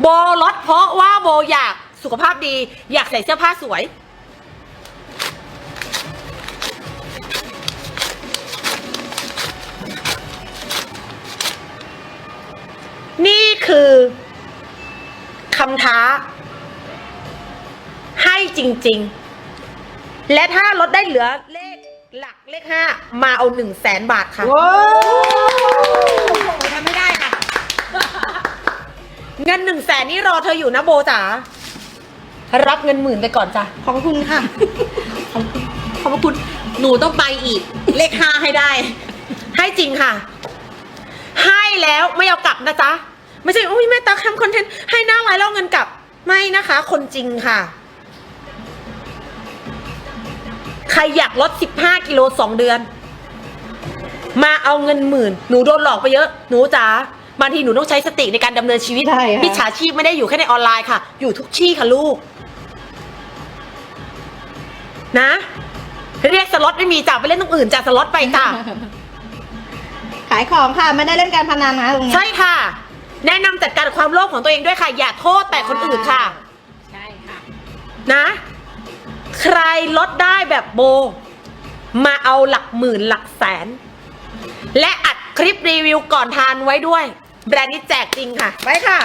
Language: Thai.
โบลดเพราะว่าโบอยากสุขภาพดี อยากใส่เสื้อผ้าสวย นี่คือคำท้า ให้จริง ๆ และถ้าลดได้เหลือเลขหลักเลขห้ามาเอาหนึ่งแสนบาทค่ะ ว้าว ทำไม่ได้ค่ะ เงินหนึ่งแสนนี่รอเธออยู่นะโบจ๋ารับเงินหมื่นไปก่อนจ้ะขอบคุณค่ะขอบพระคุณหนูต้องไปอีก เลขห้าให้ได้ ให้จริงค่ะ ให้แล้วไม่เอากลับนะจ๊ะไม่ใช่อุ้ยแม่ตักทำคอนเทนต์ให้หน้าไลน์แล้วเอาเงินกลับไม่นะคะ คนจริงค่ะ ใครอยากลด 15 กิโล 2 เดือน มาเอาเงินหมื่น หนูโดนหลอกไปเยอะ หนูจ๋า บางทีหนูต้องใช้สติในการดำเนินชีวิตใช่ค่ะ มิจฉาชีพไม่ได้อยู่แค่ในออนไลน์ค่ะ อยู่ทุกที่ค่ะลูก นะ เรียกสล็อตไม่มีจ้ะไปเล่นตรงอื่นจ้ะสล็อตไปจ้ะขายของค่ะไม่ได้เล่นการพนันนะตรงนี้ใช่ค่ะ แนะนำจัดการกับความโลภของตัวเองด้วยค่ะ อย่าโทษแต่คนอื่นค่ะ ใช่ค่ะ นะ ใครลดได้แบบโบ มาเอาหลักหมื่นหลักแสน และอัดคลิปรีวิวก่อนทานไว้ด้วย แบรนด์นี้แจกจริงค่ะ ไปค่ะ